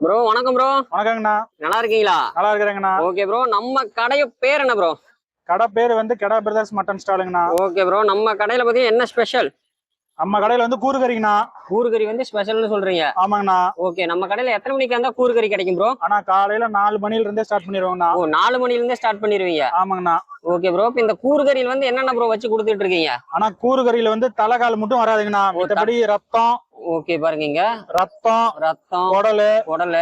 Bro வணக்கம் bro வணக்கங்கண்ணா. நல்லா இருக்கீங்களா? நல்லா இருக்கிறேங்கண்ணா. ஓகே ப்ரோ நம்ம கடைய பேர் என்ன ப்ரோ கடை பேர் வந்து கடை பிரதர்ஸ் மட்டன் ஸ்டாலுங்கண்ணா. ஓகே ப்ரோ நம்ம கடையில பத்தி என்ன ஸ்பெஷல் நம்ம கடையில வந்து கூறுகறிங்கண்ணா. கூறுகறி வந்து ஸ்பெஷல்னு சொல்றீங்க. ஆமாங்கண்ணா. ஓகே நம்ம கடையில எத்தனை மணிக்கு வந்தா கூறுகறி கிடைக்கும் ப்ரோ ஆனா காலையில நாலு மணில இருந்தே ஸ்டார்ட் பண்ணிடுவோங்கண்ணா ஓ நாலு மணில இருந்தே ஸ்டார்ட் பண்ணிடுவீங்க ஆமாங்கண்ணா. ஓகே ப்ரோ இப்போ இந்த கூறுகறியில் வந்து என்னென்ன ப்ரோ வச்சு கொடுத்துட்டு இருக்கீங்க? ஆனா கூறுகறியில வந்து தலைகால் மட்டும் வராதுங்கண்ணா. மத்தபடி ரத்தம் ஓகே பாருங்க இங்க ரத்தம் ரத்தம் குடலு குடல்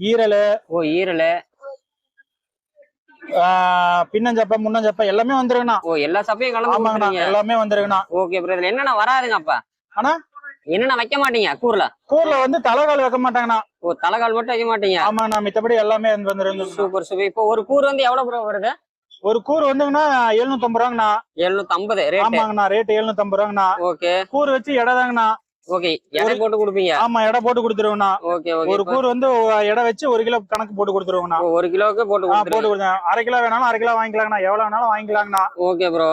ஈரல் ஓ ஈரல். பின்னஞ்சப்பை முன்னஞ்சப்பை எல்லாமே வந்துருங்கண்ணா ஓ எல்லா சப்பையும் கலந்து எல்லாமே வந்துருங்கண்ணா ஓகே ப்ரோ இதுல என்னென்ன வராதுங்க அப்ப அண்ணா? என்னென்ன வைக்க மாட்டீங்க? கூர்ல? கூர்ல வந்து தலைகால் வைக்க மாட்டாங்கண்ணா. ஓ தலைகால் மட்டும் வைக்க மாட்டீங்க. ஆமாங்கண்ணா மித்தபடி எல்லாமே வந்து வந்துருங்க சூப்பர் சூப்பர் இப்போ ஒரு கூறு வந்து எவ்வளவு ப்ரோ வருது? ஒரு கூறு வந்துங்கண்ணா எழுநூத்தி ஐம்பது ரூபாங்கண்ணா. எழுநூத்தி ஐம்பது ஆமாங்கண்ணா ரேட் எழுநூத்தி ஐம்பது ரூபாங்கண்ணா. ஓகே கூறு வச்சு தாங்கண்ணா. ஓகே எடை போட்டு கொடுப்பீங்க? ஆமா எடை போட்டு கொடுத்துருவோங்கண்ணா ஓகே ஒரு கூறு வந்து எடை வச்சு ஒரு கிலோ கணக்கு போட்டு இப்போ ஒரு கிலோவுக்கு போட்டு போட்டு கொடுத்தேன் அரை கிலோ வேணாலும் அரை கிலோ வாங்கிக்கலாங்கண்ணா. எவ்வளவு வேணாலும் வாங்கிக்கலாங்கண்ணா. ஓகே ப்ரோ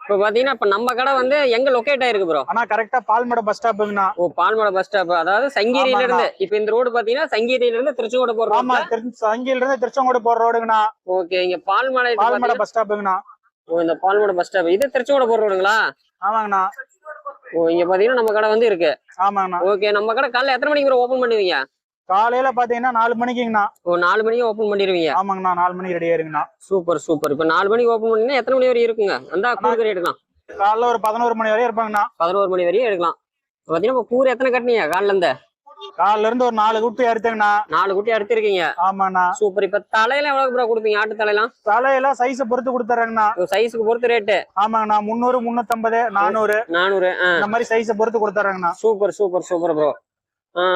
இப்போ பாத்தீங்கன்னா இப்ப நம்ம கடை வந்து எங்க லொகேட் ஆயிருக்கு ப்ரோ ஆனா கரெக்டா பால்மேடு பஸ் ஸ்டாப்புங்கண்ணா ஓ பஸ் ஸ்டாப் அதாவது சங்ககிரியில இருந்து இப்போ இந்த ரோடு பாத்தீங்கன்னா சங்ககிரியில இருந்து திருச்செங்கோடு போற ஆமா சங்கில இருந்து திருச்செங்கோடு போற ரோடுங்கண்ணா ஓகே இங்க பால்மேடு பஸ் ஸ்டாப்புங்கண்ணா ஓ இந்த பால்மலை பஸ் ஸ்டாப் இது திருச்செங்கோடு போற ரோடுங்களா ஆமாங்கண்ணா. ஓ இங்க பாத்தீங்கன்னா நம்ம கடை வந்து இருக்கு. ஆமாங்கண்ணா. ஓகே நம்ம கடை காலைல எத்தனை மணிக்கு ஓபன் பண்ணுவீங்க காலையில பாத்தீங்கன்னா நாலு மணிக்குங்கண்ணா. ஓ நாலு மணிக்கு ஓபன் பண்ணிடுவீங்க? ஆமாங்கண்ணா நாலு மணிக்கு ரெடி ஆயிருங்கண்ணா. சூப்பர் சூப்பர் இப்போ நாலு மணிக்கு ஓபன் பண்ணீங்கன்னா எத்தனை மணி வரையும் இருக்குங்க? வந்தா கூறுகறி எடுக்கலாம். காலைல ஒரு பதினோரு மணி வரையும் இருப்பாங்கண்ணா. பதினோரு மணி வரையும் எடுக்கலாம். பாத்தீங்கன்னா கூறு எத்தனை கட்டினீங்க காலில இருந்து? காலைல இருந்து ஒரு நாலு குட்டி எடுத்துங்கண்ணா நாலு குட்டி எடுத்திருக்கீங்க ஆமாண்ணா. சூப்பர். இப்ப தலையில எவ்வளவு ப்ரோ கொடுப்பீங்க? ஆட்டு தலையெல்லாம்? தலையெல்லாம் சைஸ பொறுத்து கொடுத்துறேங்கண்ணா. சைஸுக்கு பொறுத்து ரேட்டு ஆமாங்கண்ணா. முந்நூறு முன்னூத்தம்பது நானூறு. நானூறு ஆ. இந்த மாதிரி சைஸ பொறுத்து கொடுத்துறேங்கண்ணா. சூப்பர் சூப்பர் சூப்பர் ப்ரோ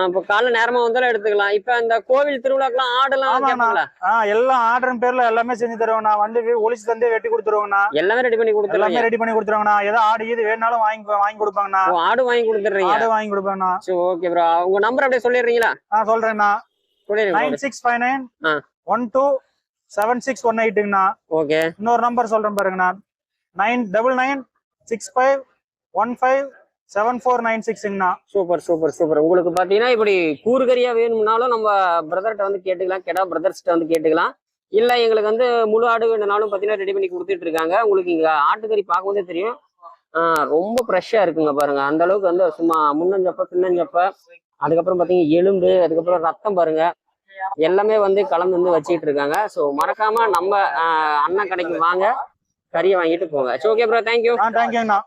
இப்போ காலைல நேரமா வந்தாலும் எடுத்துக்கலாம். இப்ப இந்த கோவில் திருவிழாக்கெல்லாம் ஆடெல்லாம் ஆமாண்ணா. கேட்பாங்களா ஆ எல்லாம் ஆர்டர் பேர்ல எல்லாமே செஞ்சு தருவோங்கண்ணா வந்து ஒளிச்சு தந்தே வெட்டி கொடுத்துருவோங்கண்ணா எல்லாமே ரெடி பண்ணி கொடுத்துருவீங்க எல்லாமே ரெடி பண்ணி கொடுத்துருவாங்கண்ணா ஏதோ ஆடு இது வேணாலும் வாங்கி வாங்கி கொடுப்பாங்கண்ணா. ஆடு வாங்கி கொடுத்துடுறீங்க? ஆடு வாங்கி கொடுப்பாங்கண்ணா. சரி ஓகே ப்ரோ உங்க நம்பர் அப்படியே சொல்லிடுறீங்களா? நான் சொல்றேண்ணா nine six five nine. One two seven six one எயிட்டுங்கண்ணா. Okay இன்னொரு நம்பர் சொல்றேன் பாருங்கண்ணா. Nine double nine six five one five seven four nine சிக்ஸுங்கண்ணா super super super. உங்களுக்கு பாத்தீங்கன்னா இப்படி கூறுகறியா வேணும்னாலும் நம்ம பிரதர்கிட்ட வந்து கேட்டுக்கலாம். கெடா பிரதர்ஸ்கிட்ட வந்து கேட்டுக்கலாம். இல்ல எங்களுக்கு வந்து முழு ஆடு வேணும்னாலும் பாத்தீங்கன்னா ரெடி பண்ணி கொடுத்துட்டு இருக்காங்க. உங்களுக்கு இங்க ஆட்டுக்கறி பார்க்கும்போதே தெரியும். ரொம்ப ஃப்ரெஷ்ஷா இருக்குங்க பாருங்க. அந்த அளவுக்கு வந்து சும்மா முன்னஞ்சப்ப பின்னஞ்சப்ப அதுக்கப்புறம் பாத்தீங்கன்னா எலும்பு அதுக்கப்புறம் ரத்தம் பாருங்க. எல்லாமே வந்து கலந்து வந்து வச்சுக்கிட்டு இருக்காங்க. ஸோ மறக்காம நம்ம அண்ணன் கடைக்கு வாங்க. கறியை வாங்கிட்டு போங்க. ஓகே ப்ரோ தேங்க்யூ ஆ தேங்க்யூங்கண்ணா